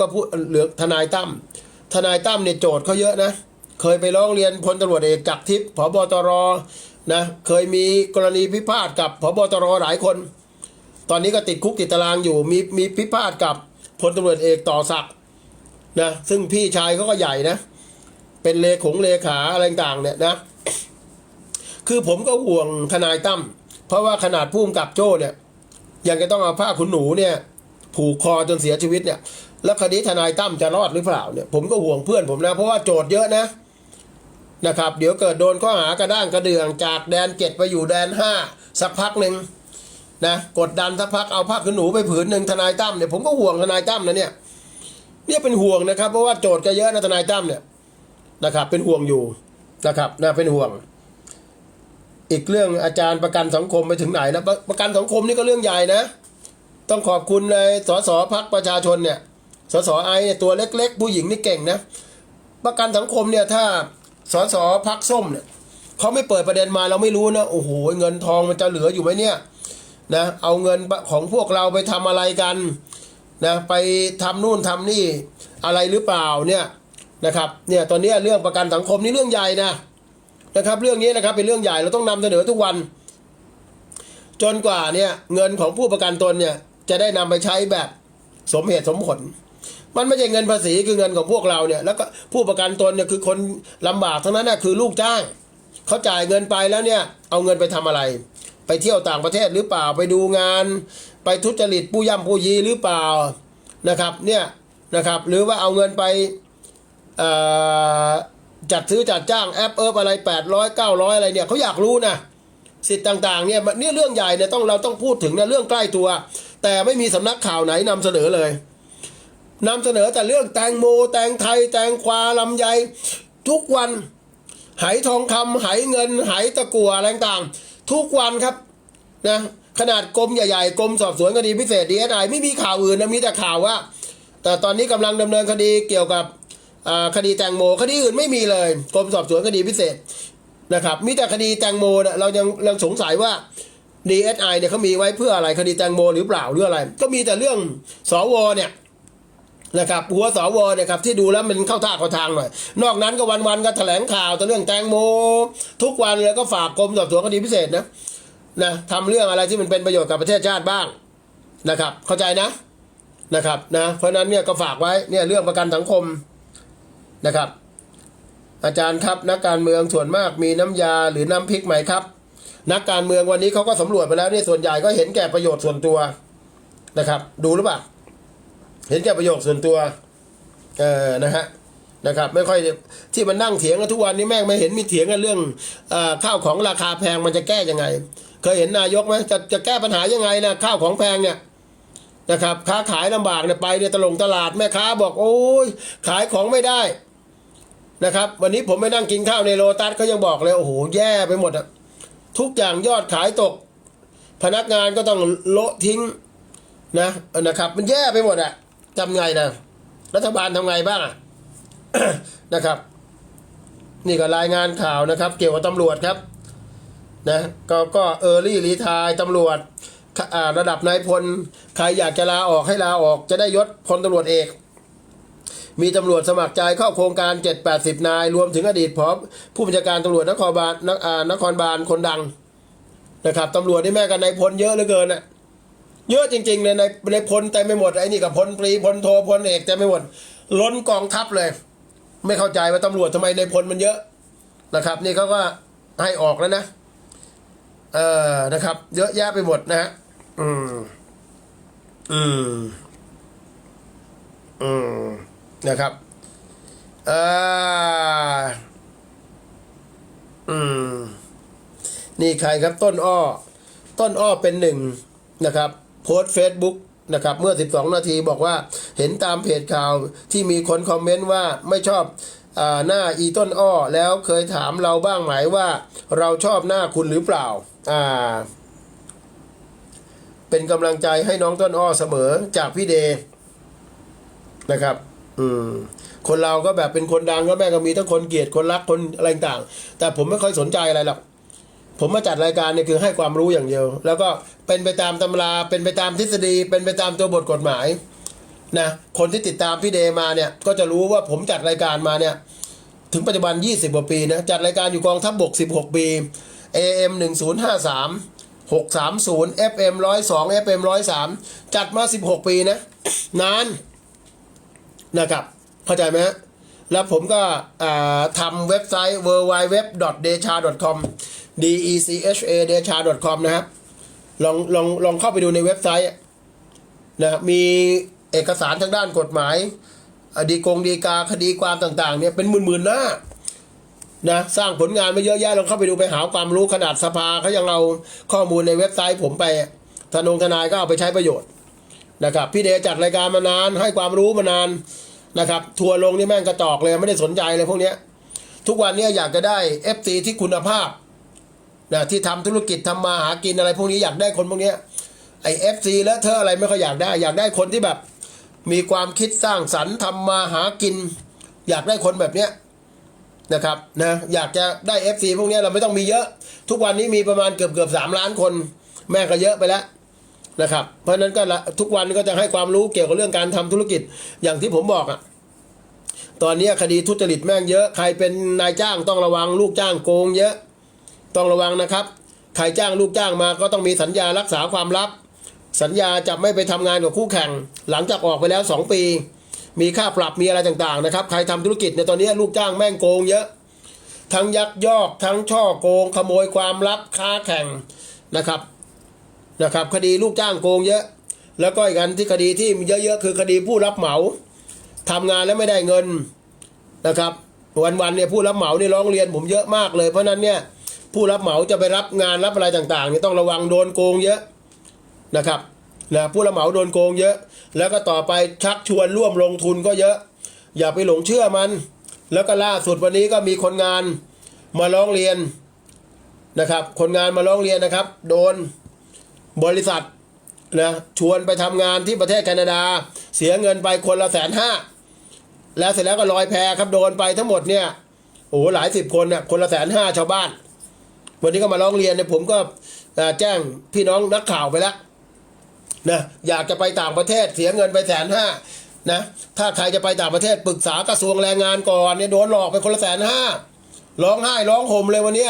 ก็พูดเหลือทนายตั้มทนายตั้มเนี่ยโจทย์เขาเยอะนะ เคยไปร้องเรียนพลตำรวจเอกจักรทิพย์ผบตรนะเคยมีกรณีพิพาทกับผบตรหลายคน ตอนนี้ก็ติดคุกติดตารางอยู่มีมีพิพาทกับพลตำรวจเอกต่อศักดิ์นะซึ่งพี่ชายเขาก็ใหญ่นะ เป็นเลขงเลขาอะไรต่างเนี่ยนะ คือผมก็ห่วงทนายตั้มเพราะว่าขนาดผู้กำกับโจ้เนี่ยยังจะต้องเอาผ้าขนหนูเนี่ยผูกคอจนเสียชีวิตเนี่ย แล้วคดีทนายตั้มจะรอดหรือเปล่าเนี่ยผมก็ห่วงเพื่อนผมนะ เพราะว่าโจทย์เยอะนะนะครับ เดี๋ยวเกิดโดนข้อหากระด้างกระเดื่องจากแดนเจ็ดไปอยู่แดนห้าสักพักหนึ่งนะกดดันสักพักเอาผ้าขนหนูไปผืนหนึ่งทนายตั้มเนี่ยผมก็ห่วงทนายตั้มนะเนี่ยเนี่ยเป็นห่วงนะครับ เพราะว่าโจทย์ก็เยอะนะทนายตั้มเนี่ยนะครับ เป็นห่วงอยู่นะครับนะเป็นห่วง อีกเรื่องอาจารย์ประกันสังคมไปถึงไหนแล้วประกันสังคมนี่ก็เรื่องใหญ่นะ ต้องขอบคุณเลยสสพักประชาชนเนี่ย สสไอเนี่ยตัวเล็กๆ ผู้หญิงนี่เก่งนะประกันสังคมเนี่ยถ้าสสพักส้มเนี่ยเขาไม่เปิดประเด็นมาเราไม่รู้นะโอ้โหเงินทองมันจะเหลืออยู่ไหมเนี่ยนะเอาเงินของพวกเราไปทำอะไรกันนะไปทำนู่นทำนี่อะไรหรือเปล่าเนี่ยนะครับเนี่ยตอนนี้เรื่องประกันสังคมนี่เรื่องใหญ่นะนะครับเรื่องนี้นะครับเป็นเรื่องใหญ่เราต้องนำเสนอทุกวัน จนกว่าเนี่ยเงินของผู้ประกันตนเนี่ยจะได้นำไปใช้แบบสมเหตุสมผล มันไม่ใช่เงินภาษีคือเงินของพวกเราเนี่ยแล้วก็ผู้ประกันตนเนี่ยคือคนลำบากทั้งนั้นนะคือลูกจ้างเขาจ่ายเงินไปแล้วเนี่ยเอาเงินไปทำอะไร ไปเที่ยวต่างประเทศหรือเปล่าไปดูงาน ไปทุจริตผู้ย่ำผู้ยีหรือเปล่านะครับเนี่ยนะครับหรือว่าเอาเงินไปจัดซื้อจัดจ้างแอปเอิบอะไรแปดร้อยเก้าร้อยอะไรเนี่ยเขาอยากรู้นะสิทธิ์ต่างๆเนี่ยนเนี่ยเรื่องใหญ่เนี่ยต้องเราต้องพูดถึงนะเรื่องใกล้ตัว แต่ไม่มีสำนักข่าวไหนนำเสนอเลย นำเสนอแต่เรื่องแตงโม แตงไทย แตงควาลำไย ทุกวันไหทองคำไหเงินไหตะกัวอะไรต่างๆทุกวันครับนะขนาดกรมใหญ่ๆกรมสอบสวนคดีพิเศษดีเอสไอไม่มีข่าวอื่นนะมีแต่ข่าวว่า แต่ตอนนี้กำลังดำเนินคดีเกี่ยวกับคดีแตงโม คดีอื่นไม่มีเลยกรมสอบสวนคดีพิเศษนะครับมีแต่คดีแตงโมเนี่ยเรายังเราสงสัยว่า DSI เนี่ยเขามีไว้เพื่ออะไรคดีแตงโมหรือเปล่าหรืออะไร ก็มีแต่เรื่องสวเนี่ย นะครับหัวสวเนี่ยครับที่ดูแล้วมันเข้าท่าเข้าทางหน่อย นอกนั้นก็วันๆก็แถลงข่าวแต่เรื่องแตงโม ทุกวันแล้วก็ฝากกรมสอบสวนคดีพิเศษนะนะทำเรื่องอะไรที่มันเป็นประโยชน์กับประเทศชาติบ้างนะครับ เข้าใจนะนะครับนะเพราะนั้นเนี่ยก็ฝากไว้เนี่ยเรื่องประกันสังคมนะครับ อาจารย์ครับนักการเมืองส่วนมากมีน้ำยาหรือน้ำพริกไหมครับ นักการเมืองวันนี้เขาก็สำรวจไปแล้วเนี่ยส่วนใหญ่ก็เห็นแก่ประโยชน์ส่วนตัวนะครับ ดูหรือเปล่า เห็นแก่ประโยชน์ส่วนตัวเออนะฮะนะครับไม่ค่อยที่มันนั่งเถียงกันทุกวันนี้แม่งไม่เห็นมีเถียงกันเรื่องอข้าวของราคาแพงมันจะแก้ยังไง เคยเห็นนายกไหมจะจะแก้ปัญหายังไงนะข้าวของแพงเนี่ยนะครับค้าขายลำบากเนี่ยไปเนี่ยตลงตลาดแม่ค้าบอกโอ้ยขายของไม่ได้นะครับวันนี้ผมไปนั่งกินข้าวในโลตัสเขายังบอกเลยโอ้โหแย่ไปหมดอะทุกอย่างยอดขายตก พนักงานก็ต้องโละทิ้งนะนะครับ มันแย่ไปหมดอะ ทำไงนะรัฐบาลทำไงบ้างนะครับ นี่ก็รายงานข่าวนะครับ เกี่ยวกับตำรวจครับนะก็ก็เออรี่รีทายตำรวจระดับนายพลใครอยากจะลาออกให้ลาออกจะได้ยศพลตำรวจเอก มีตำรวจสมัครใจเข้าโครงการ 7-80 นาย รวมถึงอดีตพบผู้บัญชาการตำรวจนครบาลนนครบาลคนดังนะครับตำรวจนี่แม่กันนายพลเยอะเหลือเกินนะ เยอะจริง ๆ เลยในในพลเต็มไปหมดไอ้นี่กับพลตรีพลโทพลเอกเต็มไปหมด ล้นกองทัพเลย ไม่เข้าใจว่าตำรวจทำไมในพลมันเยอะนะครับ นี่เขาก็ให้ออกแล้วนะเออนะครับ เยอะแยะไปหมดนะฮะอืม อืม อืมนะครับอ่าอืม นี่ใครครับต้นอ้อ ต้นอ้อเป็นหนึ่งนะครับ โพสเฟซบุ๊กนะครับเมื่อ 12 นาทีบอกว่าเห็นตามเพจข่าวที่มีคนคอมเมนต์ว่าไม่ชอบอหน้าอีต้นอ้อ แล้วเคยถามเราบ้างไหมว่าเราชอบหน้าคุณหรือเปล่าอ่าเป็นกำลังใจให้น้องต้นอ้อเสมอจากพี่เดนะครับ อืมคนเราก็แบบเป็นคนดังก็แม่ก็มีทั้งคนเกลียดคนรักคนอะไรต่าง แต่ผมไม่ค่อยสนใจอะไรหรอก ผมมาจัดรายการเนี่ยคือให้ความรู้อย่างเดียว แล้วก็เป็นไปตามตำราเป็นไปตามทฤษฎี เป็นไปตามตัวบทกฎหมายนะคนที่ติดตามพี่เดมาเนี่ยก็จะรู้ว่าผมจัดรายการมาเนี่ยถึงปัจจุบัน 20กว่าปีนะจัดรายการอยู่กองทัพบบก 16 ปี AM 1053 630 FM 102 FM 103 จัดมา 16 ปีนะนานนะครับเข้าใจไหมฮะแล้วผมก็ทำเว็บไซต์ w w w d e c h a c o m d e c h a d e c h a c o m นะครับลองลองลองเข้าไปดูในเว็บไซต์นะมีเอกสารทางด้านกฎหมายอดีกงดีกาคดีความต่างๆเนี่ยเป็นหมื่นๆหน้านะสร้างผลงานมาเยอะแยะลองเข้าไปดูไปหาความรู้ขนาดสภาเขายังเอาข้อมูลในเว็บไซต์ผมไปทนงทนายก็เอาไปใช้ประโยชน์นะครับพี่เดชจัดรายการมานานให้ความรู้มานานนะครับ ทัวร์ลงนี่แม่งกระจอกเลยไม่ได้สนใจเลยพวกเนี้ยทุกวันนี้อยากจะได้ FC ที่คุณภาพ นะที่ทำธุรกิจทำมาหากินอะไรพวกนี้อยากได้คนพวกนี้ไอเอฟซีแล้วเธออะไรไม่ค่อยอยากได้ อยากได้คนที่แบบ มีความคิดสร้างสรรค์ทำมาหากิน อยากได้คนแบบเนี้ยนะครับนะอยากจะได้ FC พวกนี้เราไม่ต้องมีเยอะ ทุกวันนี้มีประมาณเกือบเกือบสามล้านคน แม่ก็เยอะไปแล้วนะครับ เพราะฉะนั้นก็ทุกวันก็จะให้ความรู้เกี่ยวกับเรื่องการทำธุรกิจอย่างที่ผมบอกอะตอนนี้คดีทุจริตแม่งเยอะ ใครเป็นนายจ้างต้องระวังลูกจ้างโกงเยอะ ต้องระวังนะครับ ใครจ้างลูกจ้างมาก็ต้องมีสัญญารักษาความลับ สัญญาจะไม่ไปทำงานกับคู่แข่ง หลังจากออกไปแล้ว 2 ปี มีค่าปรับมีอะไรต่างๆนะครับ ใครทำธุรกิจในยตอนนี้ลูกจ้างแม่งโกงเยอะ ทั้งยักยอกทั้งช่อโกง ขโมยความลับค้าแข่งนะครับนะครับคดีลูกจ้างโกงเยอะ แล้วก็อีกอันที่คดีที่เยอะๆคือคดีผู้รับเหมาทำงานแล้วไม่ได้เงินนะครับวันๆเนี่ยผู้รับเหมานี่ร้องเรียนผมเยอะมากเลยเพราะนั้นเนี่ย ผู้รับเหมาจะไปรับงานรับอะไรต่างๆเนี่ยต้องระวังโดนโกงเยอะนะครับนะผู้รับเหมาโดนโกงเยอะ แล้วก็ต่อไปชักชวนร่วมลงทุนก็เยอะ อย่าไปหลงเชื่อมัน แล้วก็ล่าสุดวันนี้ก็มีคนงานมาร้องเรียนนะครับ คนงานมาร้องเรียนนะครับ โดนบริษัทนะชวนไปทำงานที่ประเทศแคนาดา เสียเงินไปคนละแสนห้าแล้วเสร็จแล้วก็ลอยแพครับโดนไปทั้งหมดเนี่ยโอ้โหหลายสิบคนเนี่ยคนละแสนห้าชาวบ้าน วันนี้ก็มาร้องเรียนเนี่ยผมก็แจ้งพี่น้องนักข่าวไปแล้วนะอยากจะไปต่างประเทศเสียเงินไปแสนห้านะถ้าใครจะไปต่างประเทศปรึกษากระทรวงแรงงานก่อนเนี่ยโดนหลอกไปคนละแสนห้าร้องไห้ร้องห่มเลยวันนี้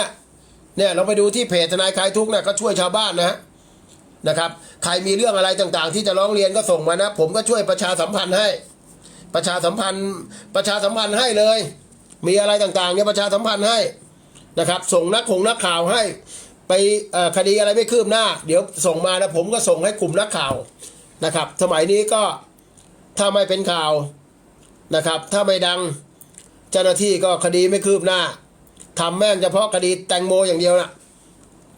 เนี่ยเราไปดูที่เพจทนายคลายทุกข์นะก็ช่วยชาวบ้านนะนะครับใครมีเรื่องอะไรต่างๆ ที่จะร้องเรียนก็ส่งมานะ ผมก็ช่วยประชาสัมพันธ์ให้ ประชาสัมพันธ์ประชาสัมพันธ์ให้เลย มีอะไรต่างๆเนี่ยประชาสัมพันธ์ให้ นะครับ ส่งนักคงนักข่าวให้ไปคดีอะไรไม่คืบหน้า เดี๋ยวส่งมานะผมก็ส่งให้กลุ่มนักข่าวนะครับ สมัยนี้ก็ถ้าไม่เป็นข่าวนะครับ ถ้าไม่ดังเจ้าหน้าที่ก็คดีไม่คืบหน้าทำแม่งเฉพาะคดีแตงโมอย่างเดียวนะ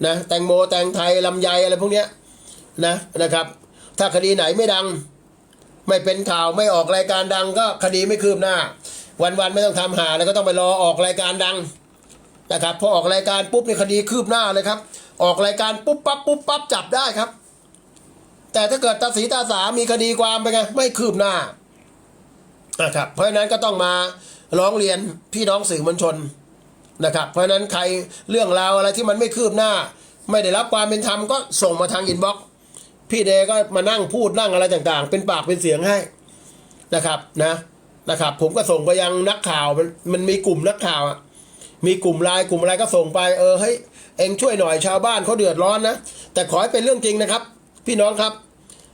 นะแตงโมแตงไทยลำไยอะไรพวกเนี้ยนะนะครับ ถ้าคดีไหนไม่ดัง ไม่เป็นข่าวไม่ออกรายการดังก็คดีไม่คืบหน้า วันๆไม่ต้องทำหาแล้วก็ต้องไปรอออกรายการดัง นะครับพอออกรายการปุ๊บในคดีคืบหน้าเลยครับ ออกรายการปุ๊บปั๊บปุ๊บปั๊บจับได้ครับ แต่ถ้าเกิดตาสีตาสามีคดีความไปไงไม่คืบหน้านะครับเพราะฉะนั้นก็ต้องมาร้องเรียนพี่น้องสื่อมวลชนนะครับ เพราะฉะนั้นใครเรื่องราวอะไรที่มันไม่คืบหน้า ไม่ได้รับความเป็นธรรมก็ส่งมาทางอินบ็อกซ์พี่เดก็มานั่งพูดนั่งอะไรต่างๆ เป็นปากเป็นเสียงให้นะครับนะนะครับ ผมก็ส่งไปยังนักข่าวมันมันมีกลุ่มนักข่าวอะ มีกลุ่มไลน์กลุ่มอะไรก็ส่งไปเออเฮ้ยเองช่วยหน่อยชาวบ้านเขาเดือดร้อนนะแต่ขอให้เป็นเรื่องจริงนะครับ พี่น้องครับ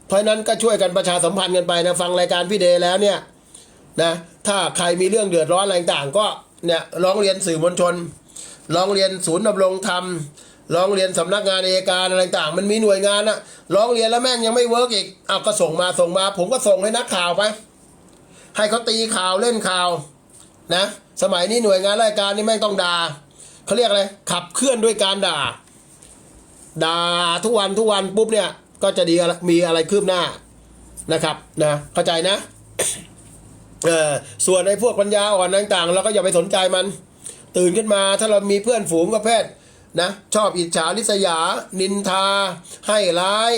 เพราะนั้นก็ช่วยกันประชาสัมพันธ์กันไปนะฟังรายการพี่เดแล้วเนี่ยนะถ้าใครมีเรื่องเดือดร้อนอะไรต่างก็เนี่ยร้องเรียนสื่อมวลชนร้องเรียนศูนย์ดำรงธรรมร้องเรียนสำนักงานอัยการอะไรต่างมันมีหน่วยงานอะร้องเรียนแล้วแม่งยังไม่เวิร์กอีกเอาก็ส่งมาส่งมา ผมก็ส่งให้นักข่าวไป ให้เขาตีข่าวเล่นข่าว นะสมัยนี้หน่วยงานราชการนี่แม่งต้องด่าเขาเรียกอะไรขับเคลื่อนด้วยการด่าด่าทุกวันทุกวันปุ๊บเนี่ยก็จะดีมีอะไรคืบหน้านะครับนะเข้าใจนะเออส่วนไอ้พวกปัญญาอ่อนต่างๆเราก็อย่าไปสนใจมัน ตื่นขึ้นมาถ้าเรามีเพื่อนฝูงประเภทนะชอบอิจฉาริษยา นินทา ให้ร้าย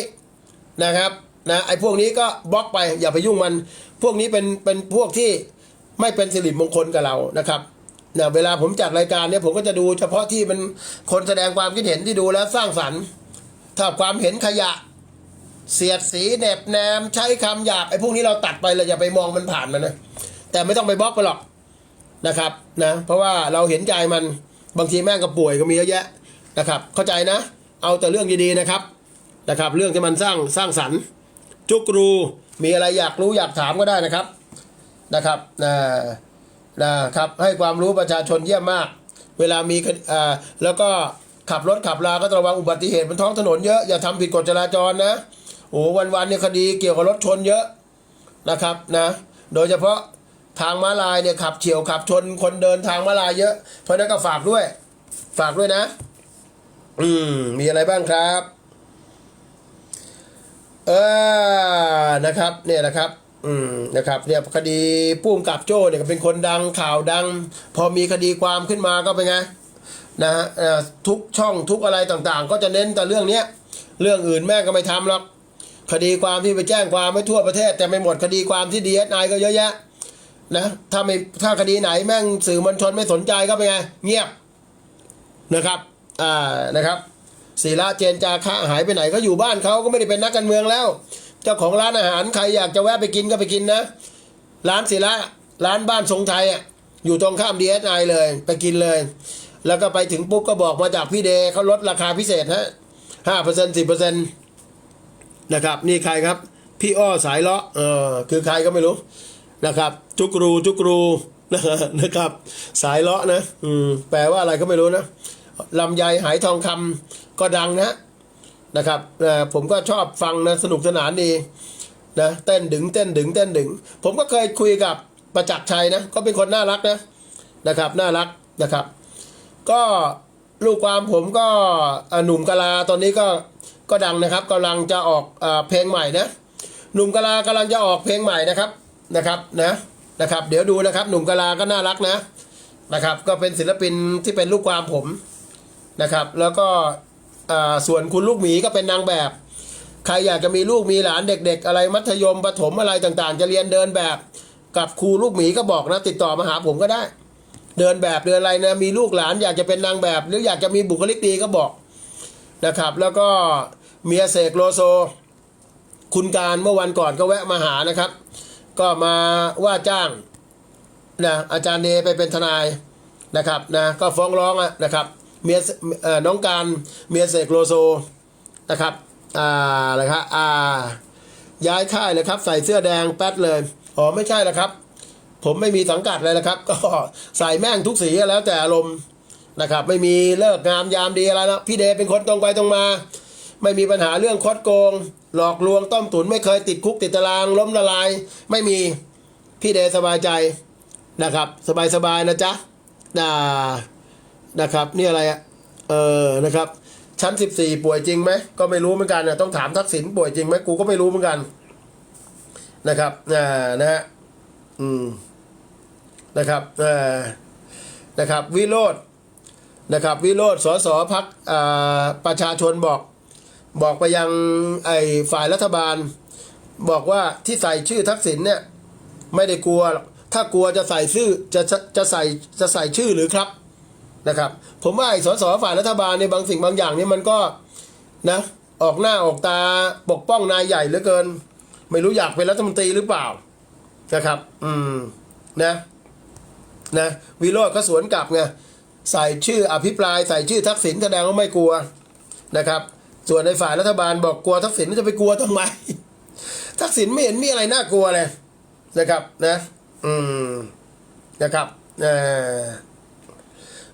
นะครับนะไอ้พวกนี้ก็บล็อกไปอย่าไปยุ่งมัน พวกนี้เป็นเป็นพวกที่ ไม่เป็นสิริมงคลกับเรานะครับเนะเวลาผมจัดรายการเนี่ยผมก็จะดูเฉพาะที่มันคนแสดงความคิดเห็นที่ดูแล้วสร้างสรรค์ ถ้าความเห็นขยะ เสียดสีเนบแนมใช้คำหยาบไอ้พวกนี้เราตัดไปเลยอย่าไปมองมันผ่านมันนะแต่ไม่ต้องไปบล็อกไปหรอกนะครับนะเพราะว่าเราเห็นใจมันบางทีแม่งก็ป่วยก็มีเยอะแยะนะครับ เข้าใจนะ เอาแต่เรื่องดีๆนะครับนะครับ เรื่องที่มันสร้างสร้างสรรค์ จุกรูมีอะไรอยากรู้อยากถามก็ได้นะครับ นะครับนะนะครับให้ความรู้ประชาชนเยี่ยมมาก เวลามีคดีอ่าแล้วก็ขับรถขับลาก็ตระวังอุบัติเหตุบนท้องถนนเยอะอย่าทำผิดกฎจราจรนะโอ้วันๆเนี่ยคดีเกี่ยวกับรถชนเยอะนะครับนะโดยเฉพาะทางม้าลายเนี่ยขับเฉียวขับชนคนเดินทางม้าลายเยอะ เพราะฉะนั้นก็ฝากด้วย ฝากด้วยนะ อืมมีอะไรบ้างครับ เออนะครับ เนี่ยนะครับ อืมนะครับเนี่ยคดีปุ้มกับโจ้เนี่ยก็เป็นคนดังข่าวดัง พอมีคดีความขึ้นมาก็เป็นไงนะฮะทุกช่องทุกอะไรต่างๆ ก็จะเน้นแต่เรื่องเนี้ยเรื่องอื่นแม่งก็ไม่ทำหรอกคดีความที่ไปแจ้งความไม่ทั่วประเทศ แต่ไม่หมดคดีความที่ดีเอสไอก็เยอะแยะนะถ้าไม่ถ้าคดีไหนแม่งสื่อมวลชนไม่สนใจก็เป็นไงเงียบนะครับอ่านะครับศิระเจนจาคะหายไปไหนเขาอยู่บ้านเขาก็ไม่ได้เป็นนักการเมืองแล้ว เจ้าของร้านอาหารใครอยากจะแวะไปกินก็ไปกินนะ ร้านศิระร้านบ้านทรงไทยอะอยู่ตรงข้ามดีเอสไอเลย ไปกินเลย แล้วก็ไปถึงปุ๊บก็บอกมาจากพี่เดเขาลดราคาพิเศษฮะห้าเปอร์เซ็นสิบเปอร์เซ็นต์นะครับ นี่ใครครับ พี่อ้อสายเลาะเออคือใครก็ไม่รู้นะครับ จุกรูจุกรูนะครับ สายเลาะนะ อืมแปลว่าอะไรก็ไม่รู้นะลำไยหายทองคำก็ดังนะ นะครับผมก็ชอบฟังนะสนุกสนานดีนะเต้นดึงเต้นดึงเต้นดึง ผมก็เคยคุยกับประจักษ์ชัยนะก็เป็นคนน่ารักนะนะครับน่ารักนะครับ ก็ลูกความผมก็หนุ่มกะลาตอนนี้ก็ก็ดังนะครับกำลังจะออกเอเพลงใหม่นะหนุ่มกะลากำลังจะออกเพลงใหม่นะครับนะครับนะนะครับ เดี๋ยวดูนะครับหนุ่มกะลาก็น่ารักนะนะครับ ก็เป็นศิลปินที่เป็นลูกความผมนะครับ แล้วก็ ส่วนคุณลูกหมีก็เป็นนางแบบ ใครอยากจะมีลูกมีหลานเด็ก ๆ อะไรมัธยมประถมอะไรต่างๆ จะเรียนเดินแบบ กับครูลูกหมีก็บอกนะติดต่อมาหาผมก็ได้ เดินแบบเดินอะไรนะมีลูกหลานอยากจะเป็นนางแบบ หรืออยากจะมีบุคลิกดีก็บอกนะครับ แล้วก็เมียเสกโลโซ คุณการเมื่อวันก่อนก็แวะมาหานะครับ ก็มาว่าจ้างนะอาจารย์เนไปเป็นทนายนะครับนะก็ฟ้องร้องอะนะครับ เมียเอ่อน้องการเมียเสกโลโซนะครับอ่าอะไรครับอ่าย้ายค่ายเลยครับ ใส่เสื้อแดงแป๊ดเลยอ๋อไม่ใช่ล้วครับ ผมไม่มีสังกัดเลยนะครับ ก็ใส่แม่งทุกสีแล้วแต่อารมณ์นะครับ ไม่มีเลิกงามยามดีอะไรนะพี่เดเป็นคนตรงไปตรงมา ไม่มีปัญหาเรื่องคดโกง หลอกลวงต้มตุ๋นไม่เคยติดคุกติดตารางล้มละลาย ไม่มีพี่เดสบายใจนะครับ สบายสบายๆนะจ๊ะน่า นะครับนี่อะไรอะเออนะครับชั้นสิบสี่ป่วยจริงไหมก็ไม่รู้เหมือนกันนะต้องถามทักษิณป่วยจริงไหมกูก็ไม่รู้เหมือนกันนะครับอ่านะฮะอืมนะครับอ่อนะครับวิโรธนะครับวิโรธสสพักประชาชนบอก บอกไปยังไอ้ฝ่ายรัฐบาล บอกว่าที่ใส่ชื่อทักษิณเนี่ยไม่ได้กลัว ถ้ากลัวจะใส่ชื่อจะจะจะใส่จะใส่ชื่อหรือครับ นะครับ ผมว่าไอ้สสฝ่ายรัฐบาลในบางสิ่งบางอย่างเนี่ยมันก็นะออกหน้าออกตาปกป้องนายใหญ่เหลือเกิน ไม่รู้อยากเป็นรัฐมนตรีหรือเปล่านะครับ อืมนะนะวิโรจน์ก็สวนกลับไงใส่ชื่ออภิปรายใส่ชื่อทักษิณแสดงว่าไม่กลัวนะครับ ส่วนในฝ่ายรัฐบาลบอกกลัวทักษิณจะไปกลัวทำไม ทักษิณไม่เห็นมีอะไรน่ากลัวเลยนะครับนะ อืมนะครับเอ่อ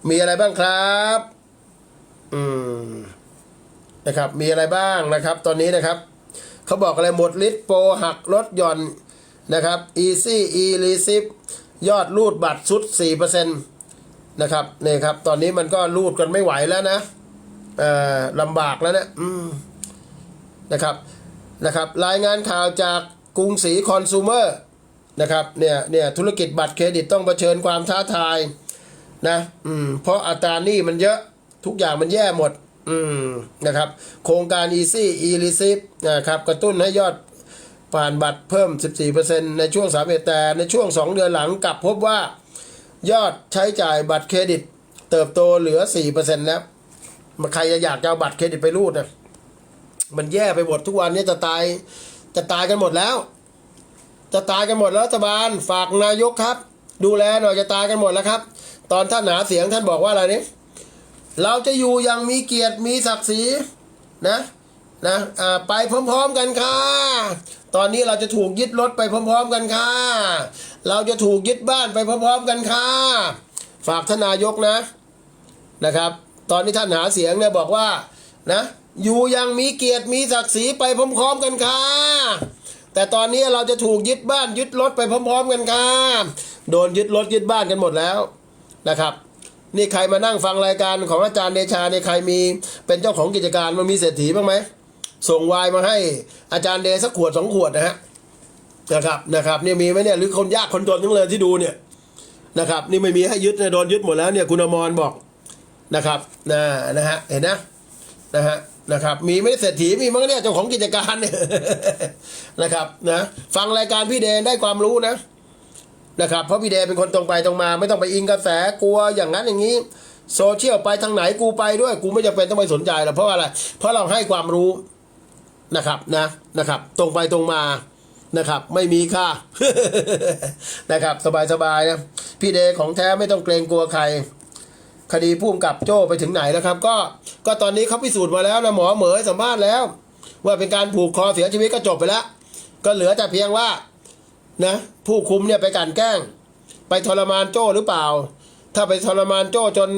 มีอะไรบ้างครับ อืม นะครับ มีอะไรบ้างนะครับ ตอนนี้นะครับ เขาบอกอะไรหมดฤทธิ์โปรหักลดหย่อนนะครับ easy e receive ยอดรูดบัตรสุด 4%นะครับนี่ครับ ตอนนี้มันก็รูดกันไม่ไหวแล้วนะเอ่อลำบากแล้วเนะอืมนะครับนะครับ รายงานข่าวจากกรุงศรีคอน sumer นะครับเนี่ยเนี่ยธุรกิจบัตรเครดิตต้องเผชิญความท้าทาย นะอืมเพราะอัตราหนี้มันเยอะทุกอย่างมันแย่หมดอืมนะครับ โครงการ easy e receive นะครับ กระตุ้นให้ยอดผ่านบัตรเพิ่ม 14%ในช่วง3เดือนแต่ในช่วง 2 เดือนหลังกลับพบว่า ยอดใช้จ่ายบัตรเครดิต เติบโตเหลือ 4%แล้วใครจะอยากจะเอาบัตรเครดิตไปรูดนะมันแย่ไปหมดทุกวันนี้จะตายจะตายกันหมดแล้ว จะตายกันหมดแล้วรัฐบาลฝากนายกครับ ดูแลหน่อยจะตายกันหมดแล้วครับ ตอนท่านหาเสียงท่านบอกว่าอะไรนี่เราจะอยู่อยังมีเกียรติมีศักดิ์ศรีนะนะอ่าไปพร้อมๆกันค่ะ ตอนนี้เราจะถูกยึดรถไปพร้อม ๆ กันค่ะ เราจะถูกยึดบ้านไปพร้อม ๆ กันค่ะ ฝากทนายกนะนะครับ ตอนที่ท่านหาเสียงเนี่ยบอกว่านะอยู่ยังมีเกียรติมีศักดิ์ศรีไปพร้อม ๆ กันค่ะ แต่ตอนนี้เราจะถูกยึดบ้านยึดรถไปพร้อม ๆ กันค่ะ โดนยึดรถยึดบ้านกันหมดแล้ว นะครับนี่ใครมานั่งฟังรายการของอาจารย์เดชาเนี่ยใครมีเป็นเจ้าของกิจการมันมีเศรษฐีบ้างไหมส่งวน์มาให้อาจารย์เดสักขวดสองขวดนะฮะนะครับนะครับนี่มีไหมเนี่ยหรือคนยากคนจนทั้งเลยที่ดูเนี่ยนะครับนี่ไม่มีให้ยึดนะโดนยึดหมดแล้วเนี่ยคุณอมรบอกนะครับนะนะฮะเห็นนะนะฮะนะครับมีไม่ได้เศรษฐีมีมั้งเนี่ยเจ้าของกิจการเนี่ยนะครับนะฟังรายการพี่เดนได้ความรู้นะ นะครับเพราะพี่เดเป็นคนตรงไปตรงมา ไม่ต้องไปอิงกระแสกลัวอย่างนั้นอย่างนี้โซเชียลไปทางไหนกูไปด้วย กูไม่จำเป็นต้องไปสนใจหรอกเพราะอะไร เพราะเราให้ความรู้นะครับนะนะครับ ตรงไปตรงมานะครับ ไม่มีค่านะครับ สบายสบายๆนะพี่เดของแท้ไม่ต้องเกรงกลัวใคร คดีพุ่มกับโจ้ไปถึงไหนแล้วครับ ก็ก็ตอนนี้เขาพิสูจน์มาแล้วนะหมอเหมยสัมภาษณ์แล้ว ว่าเป็นการผูกคอเสียชีวิตก็จบไปแล้ว ก็เหลือแต่เพียงว่า นะผู้คุมเนี่ยไปกันแกล้ง ไปทรมานโจ้หรือเปล่า ถ้าไปทรมานโจ้จน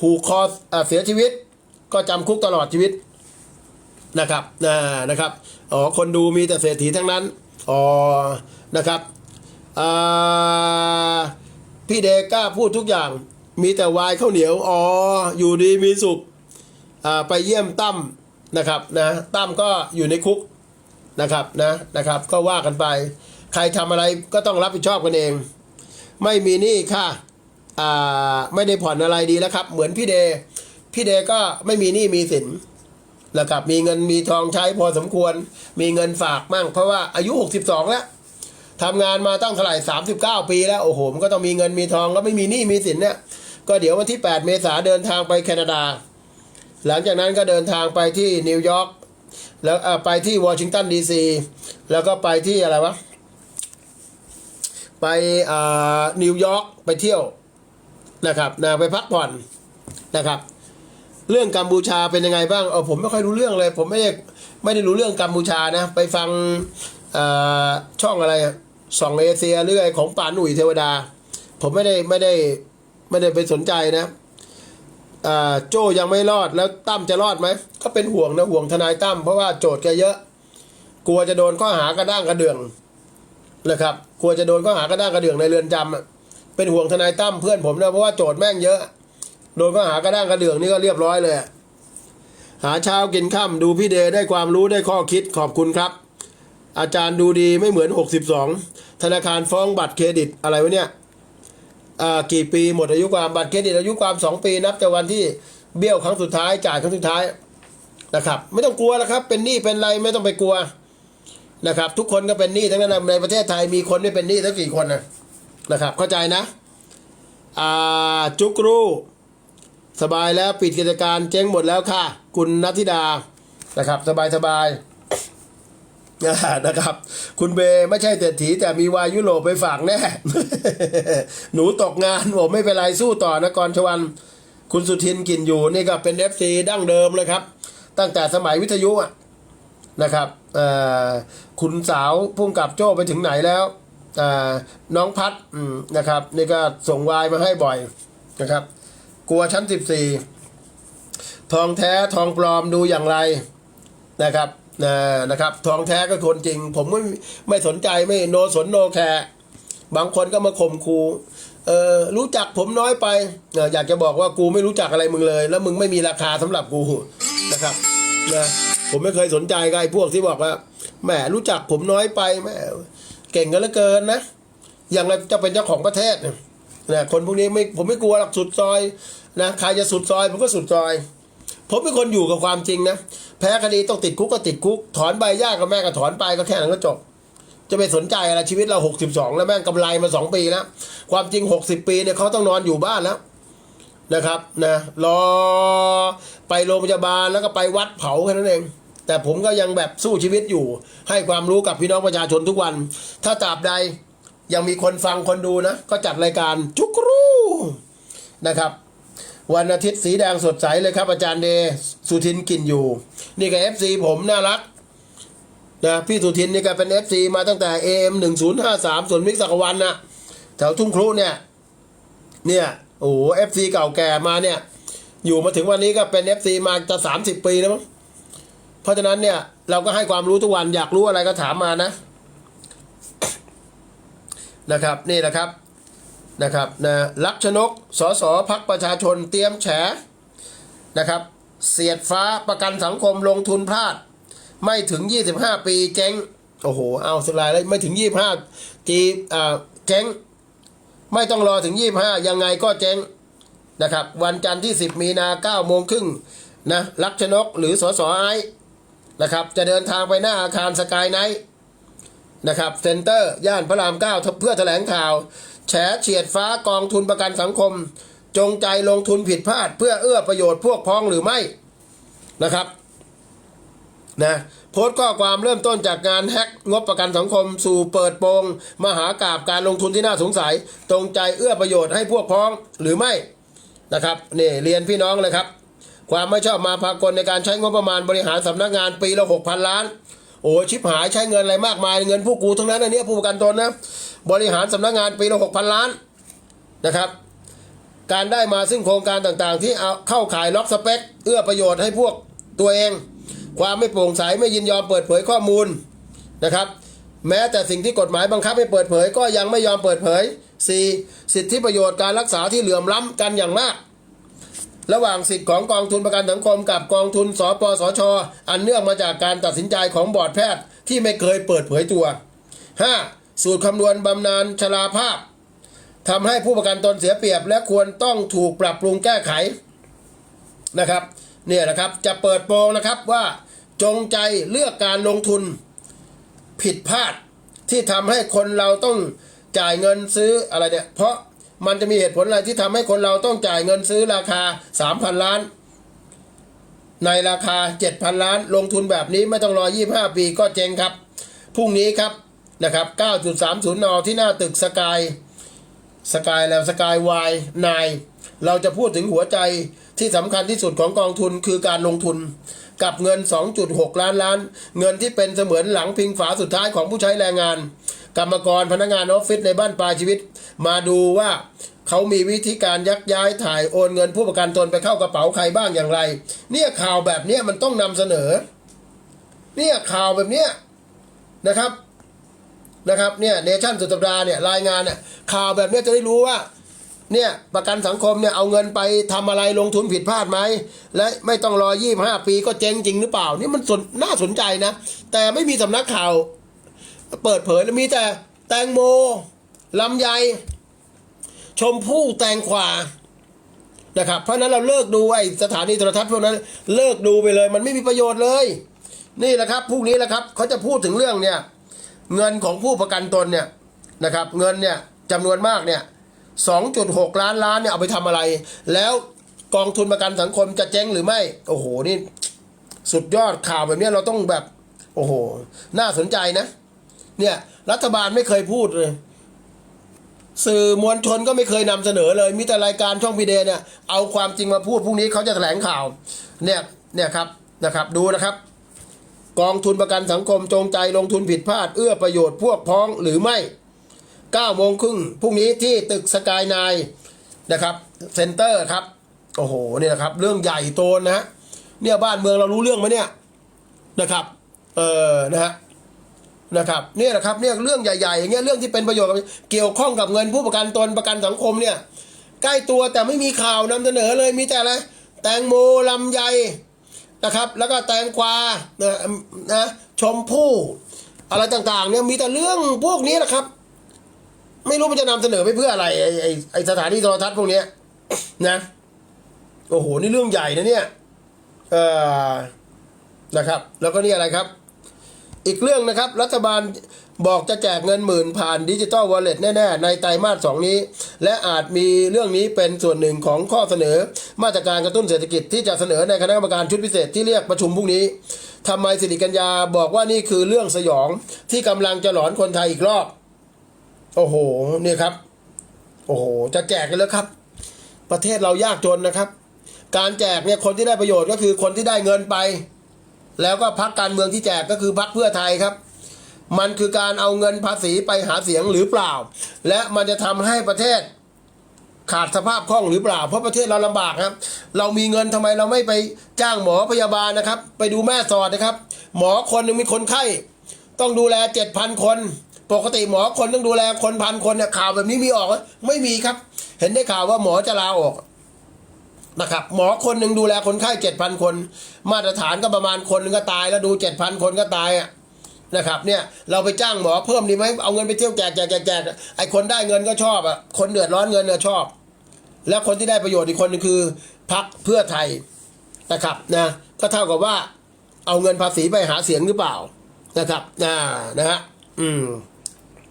ผูกคออเสียชีวิต ก็จำคุกตลอดชีวิตนะครับนะนะครับอ๋อคนดูมีแต่เศรษฐีทั้งนั้นอ๋อนะครับพี่เดกล้าพูดทุกอย่างมีแต่วายข้าวเหนียวอ๋ออยู่ดีมีสุขไปเยี่ยมตั้มนะครับนะตั้มก็อยู่ในคุกนะครับนะนะครับ ก็ว่ากันไป ใครทำอะไรก็ต้องรับผิดชอบกันเอง ไม่มีหนี้ค่ะอ่าไม่ได้ผ่อนอะไรดีแล้วครับ เหมือนพี่เดพี่เดก็ไม่มีหนี้มีสินนะครับมีเงินมีทองใช้พอสมควร มีเงินฝากมั่ง เพราะว่าอายุ 62 แล้วทำงานมาตั้งเท่าไหร่39 ปีแล้วโอ้โหมันก็ต้องมีเงินมีทองแล้วไม่มีหนี้มีสินเนี่ยก็เดี๋ยววันที่ 8 เมษาเดินทางไปแคนาดา หลังจากนั้นก็เดินทางไปที่นิวยอร์กแล้วไปที่วอชิงตันดีซีแล้วก็ไปที่อะไรวะ ไปนิวยอร์กไปเที่ยวนะครับนะไปพักผ่อนนะครับ เรื่องกัมพูชาเป็นยังไงบ้างเออผมไม่ค่อยรู้เรื่องเลย ผมไม่ได้ไม่ได้รู้เรื่องกัมพูชานะ ไปฟังช่องอะไรส่องเอเชียหรืออะไรของป่าหนุ่ยเทวดา ผมไม่ได้ไม่ได้ไม่ได้ไปสนใจนะโจยังไม่รอดแล้วตั้มจะรอดไหมก็เป็นห่วงนะห่วงทนายตั้มเพราะว่าโจทย์แกเยอะ กลัวจะโดนข้อหากระด้างกระเดื่อง นะครับกลัวจะโดนข้อหากระด้างกระเดื่องในเรือนจำเป็นห่วงทนายตั้มเพื่อนผมนะเพราะว่าโจทย์แม่งเยอะ โดนข้อหากระด้างกระเดื่องนี่ก็เรียบร้อยเลย หาเช้ากินค่ำดูพี่เดได้ความรู้ได้ข้อคิดขอบคุณครับ อาจารย์ดูดีไม่เหมือน 62 ธนาคารฟ้องบัตรเครดิตอะไรวะเนี่ยอ่ากี่ปีหมดอายุความบัตรเครดิตอายุความสองปีนับแต่วันที่เบี้ยวครั้งสุดท้ายจ่ายครั้งสุดท้ายนะครับ ไม่ต้องกลัวนะครับ เป็นหนี้เป็นไรไม่ต้องไปกลัว นะครับ ทุกคนก็เป็นหนี้ทั้งนั้นในประเทศไทยมีคนไม่เป็นหนี้ทั้งกี่คนนะนะครับ เข้าใจนะอ่าจุกรูสบายแล้วปิดกิจการเจ๊งหมดแล้วค่ะ คุณนัทธิดานะครับสบายสบายนะครับ คุณเบไม่ใช่เศรษฐีแต่มีวายยุโรปไปฝากแน่ หนูตกงานบอกไม่เป็นไรสู้ต่อนะกรชวัน คุณสุทินกินอยู่นี่ก็เป็นเอฟซีดั้งเดิมเลยครับ ตั้งแต่สมัยวิทยุอะนะครับ คุณสาวพุ่งกับโจ้ไปถึงไหนแล้วน้องพัดนะครับนี่ก็ส่งวายมาให้บ่อยนะครับ กลัวชั้นสิบสี่ทองแท้ทองปลอมดูอย่างไรนะครับนะนะครับ ทองแท้ก็คนจริง ผมไม่ไม่สนใจไม่โนสนโนแคร์บางคนก็มาข่มคูเออรู้จักผมน้อยไปเอ่ออยากจะบอกว่ากูไม่รู้จักอะไรมึงเลย แล้วมึงไม่มีราคาสำหรับกูนะครับนะ ผมไม่เคยสนใจกับไอ้พวกที่บอกว่าแหมรู้จักผมน้อยไปแหมเก่งกันเหลือเกินนะอย่างไรจะเป็นเจ้าของประเทศเนี่ยนะคนพวกนี้ไม่ผมไม่กลัวหรอกสุดซอยนะใครจะสุดซอยผมก็สุดซอย ผมเป็นคนอยู่กับความจริงนะแพ้คดีต้องติดคุกก็ติดคุก ถอนใบหญ้ากับแม่ก็ถอนไปก็แค่นั้นก็จบ จะไปสนใจอะไรชีวิตเราหกสิบสองแล้วแม่งกำไรมาสองปีแล้วความจริงหกสิบปีเนี่ยเขาต้องนอนอยู่บ้านแล้วนะครับนะรอไปโรงพยาบาลแล้วก็ไปวัดเผาแค่นั้นเอง แต่ผมก็ยังแบบสู้ชีวิตอยู่ ให้ความรู้กับพี่น้องประชาชนทุกวัน ถ้าตราบใดยังมีคนฟังคนดูนะ ก็จัดรายการจุกรูนะครับ วันอาทิตย์สีแดงสดใสเลยครับ อาจารย์เดสุทินกินอยู่ นี่ก็เอฟซีผมน่ารักนะพี่สุทินนี่ก็เป็นเอฟซีมาตั้งแต่ AM หนึ่งศูนย์ห้าสามส่วนมิกสักวันนะแถวทุ่งครุเนี่ย เนี่ยโอ้โหเอฟซีเก่าแก่มาเนี่ย อยู่มาถึงวันนี้ก็เป็นเอฟซีมาจะสามสิบปีแล้วมั้ง ราะฉะนั้นเนี่ยเราก็ให้ความรู้ทุกวันอยากรู้อะไรก็ถามมานะนะครับนี่นะครับนะครับนะลักษณกสสพักประชาชนเตรียมแฉนะครับ เสียดฟ้าประกันสังคมลงทุนพลาด ไม่ถึง 25 ปีเจ๊งโอ้โหเอาสลายเลยไม่ถึง 25จีอ่าเจ๊งไม่ต้องรอถึง 25 ยังไงก็เจ๊งนะครับ วันจันทร์ที่ 10 มีนา9โมงครึ่งนะลักษณกหรือสสไอ นะครับ จะเดินทางไปหน้าอาคารสกายไนท์นะครับเซ็นเตอร์ ย่านพระราม9เพื่อแถลงข่าว แฉเฉียดฟ้ากองทุนประกันสังคม จงใจลงทุนผิดพลาด เพื่อเอื้อประโยชน์พวกพ้องหรือไม่นะครับนะโพสต์ข้อความเริ่มต้นจากงานแฮกงบประกันสังคม สู่เปิดโปง มหากราบการลงทุนที่น่าสงสัย ตรงใจเอื้อประโยชน์ให้พวกพ้องหรือไม่นะครับนี่เรียนพี่น้องเลยครับ ความไม่ชอบมาพากลในการใช้งบประมาณบริหารสำนักงานปีละหกพันล้าน โอ้ชิบหายใช้เงินอะไรมากมายเงินผู้กูทั้งนั้นอันนี้ผู้ประกันตนนะบริหารสำนักงานปีละหกพันล้านนะครับการได้มาซึ่งโครงการต่างๆ ที่เอาเข้าขายล็อกสเปค เอื้อประโยชน์ให้พวกตัวเอง ความไม่โปร่งใสไม่ยินยอมเปิดเผยข้อมูลนะครับ แม้แต่สิ่งที่กฎหมายบังคับให้เปิดเผยก็ยังไม่ยอมเปิดเผย 4. สิทธิประโยชน์การรักษาที่เหลื่อมล้ำกันอย่างมาก ระหว่างสิทธิของกองทุนประกันสังคมกับกองทุนสปสช อันเนื่องมาจากการตัดสินใจของบอร์ดแพทย์ที่ไม่เคยเปิดเผยตัว 5. สูตรคำนวณบำนาญชราภาพทำให้ผู้ประกันตนเสียเปรียบ และควรต้องถูกปรับปรุงแก้ไขนะครับเนี่ยนะครับจะเปิดโปงนะครับว่าจงใจเลือกการลงทุนผิดพลาดที่ทำให้คนเราต้องจ่ายเงินซื้ออะไรเนี่ยเพราะ มันจะมีเหตุผลอะไรที่ทำให้คนเราต้องจ่ายเงินซื้อราคา 3,000 ล้าน ในราคา 7,000 ล้าน ลงทุนแบบนี้ไม่ต้องรอ 25 ปีก็เจ๊งครับ พรุ่งนี้ครับนะครับ 9.30 น ที่หน้าตึกสกายสกายแล้วสกายวายนายเราจะพูดถึงหัวใจที่สำคัญที่สุดของกองทุนคือการลงทุน กับเงิน 2.6 ล้านล้าน เงินที่เป็นเสมือนหลังพิงฝาสุดท้ายของผู้ใช้แรงงาน กรรมกรพนักงานออฟฟิศในบ้านปลายชีวิต มาดูว่าเขามีวิธีการยักย้ายถ่ายโอนเงินผู้ประกันตนไปเข้ากระเป๋าใครบ้างอย่างไร เนี่ยข่าวแบบเนี้ยมันต้องนำเสนอ เนี่ยข่าวแบบเนี้ยนะครับนะครับเนี่ยเนชั่นสุดสัปดาห์เนี่ยรายงานเนี่ยข่าวแบบเนี้ยจะได้รู้ว่าเนี่ยประกันสังคมเนี่ยเอาเงินไปทำอะไรลงทุนผิดพลาดไหมและไม่ต้องรอยี่ห้าปีก็เจ๊งจริงหรือเปล่า นี่มันสนน่าสนใจนะ แต่ไม่มีสำนักข่าว เปิดเผยแล้วมีแต่แตงโมลำไย ชมพู่แตงขวานะครับเพราะนั้นเราเลิกดูไอสถานีโทรทัศน์พวกนั้นเลิกดูไปเลย มันไม่มีประโยชน์เลย นี่แหละครับพรุ่งนี้แหละครับเขาจะพูดถึงเรื่องเนี่ยเงินของผู้ประกันตนเนี่ยนะครับเงินเนี่ยจำนวนมากเนี่ย2.6 ล้านล้านเนี่ยเอาไปทำอะไร แล้วกองทุนประกันสังคมจะเจ๊งหรือไม่ โอ้โหนี่ สุดยอดข่าวแบบนี้เราต้องแบบ โอ้โห น่าสนใจนะ เนี่ย รัฐบาลไม่เคยพูดเลย สื่อมวลชนก็ไม่เคยนำเสนอเลย มีแต่รายการช่องพีเดเนี่ย เอาความจริงมาพูดพรุ่งนี้เขาจะแถลงข่าว เนี่ยเนี่ยครับนะครับ ดูนะครับ กองทุนประกันสังคมจงใจลงทุนผิดพลาด เอื้อประโยชน์พวกพ้องหรือไม่9โมงครึ่งพรุ่งนี้ที่ตึกสกายนายนะครับเซ็นเตอร์ครับ โอ้โหเนี่ยนะครับ เรื่องใหญ่โตนะฮะเนี่ยบ้านเมืองเรารู้เรื่องไหมเนี่ยนะครับ เออนะฮะ นะครับเนี่ยนะครับเนี่ยเรื่องใหญ่ๆอย่างเงี้ยเรื่องที่เป็นประโยชน์กับเกี่ยวข้องกับเงินผู้ประกันตนประกันสังคมเนี่ยใกล้ตัวแต่ไม่มีข่าวนำเสนอเลยมีแต่อะไรแตงโมลำไยนะครับแล้วก็แตงกวานะนะชมพู่อะไรต่างๆเนี่ยมีแต่เรื่องพวกนี้นะครับ ไม่รู้มันจะนำเสนอไปเพื่ออะไรไอ้ไอ้ไอ้สถานีโทรทัศน์พวกเนี้ยนะโอ้โหนี่เรื่องใหญ่นะเนี่ยเออนะครับ แล้วก็นี่อะไรครับ อีกเรื่องนะครับ รัฐบาลบอกจะแจกเงินหมื่นผ่านดิจิ t a ลวอลเล็ตแน่ ๆ ในไตรมาสสองนี้ และอาจมีเรื่องนี้เป็นส่วนหนึ่งของข้อเสนอ มาตรการกระตุ้นเศรษฐกิจที่จะเสนอในคณะกรรมการชุดพิเศษที่เรียกประชุมพรุ่งนี้ทำไมสิริกัญญาบอกว่านี่คือเรื่องสยองที่กำลังจะหลอนคนไทยอีกรอบ โอ้โหเนี่ยครับ โอ้โห จะแจกกันแล้วครับ ประเทศเรายากจนนะครับ การแจกเนี่ยคนที่ได้ประโยชน์ก็คือคนที่ได้เงินไป แล้วก็พักการเมืองที่แจกก็คือพักเพื่อไทยครับ มันคือการเอาเงินภาษีไปหาเสียงหรือเปล่า และมันจะทำให้ประเทศขาดสภาพคล่องหรือเปล่า เพราะประเทศเราลำบากครับ เรามีเงินทำไมเราไม่ไปจ้างหมอพยาบาลนะครับ ไปดูแม่สอดนะครับ หมอคนหนึ่งมีคนไข้ ต้องดูแลเจ็ดพันคน ปกติหมอคนต้องดูแลคนพันคนเนี่ยข่าวแบบนี้มีออกไหมไม่มีครับ เห็นได้ข่าวว่าหมอจะลาออก นะครับหมอคนหนึ่งดูแลคนไข้เจ็ดพันคน มาตรฐานก็ประมาณคนหนึงก็ตายแล้วดูเจ็ดพันคนก็ตายอะนะครับเนี่ยเราไปจ้างหมอเพิ่มดีไหมเอาเงินไปเที่ยวแจกแจกแจกแจกไอ้คนได้เงินก็ชอบอะคนเดือดร้อนเงินเนี่ยชอบ แล้วคนที่ได้ประโยชน์อีกคนหนึงคือพักเพื่อไทยนะครับนะก็เท่ากับว่าเอาเงินภาษีไปหาเสียงหรือเปล่านะครับนะนะฮะอืม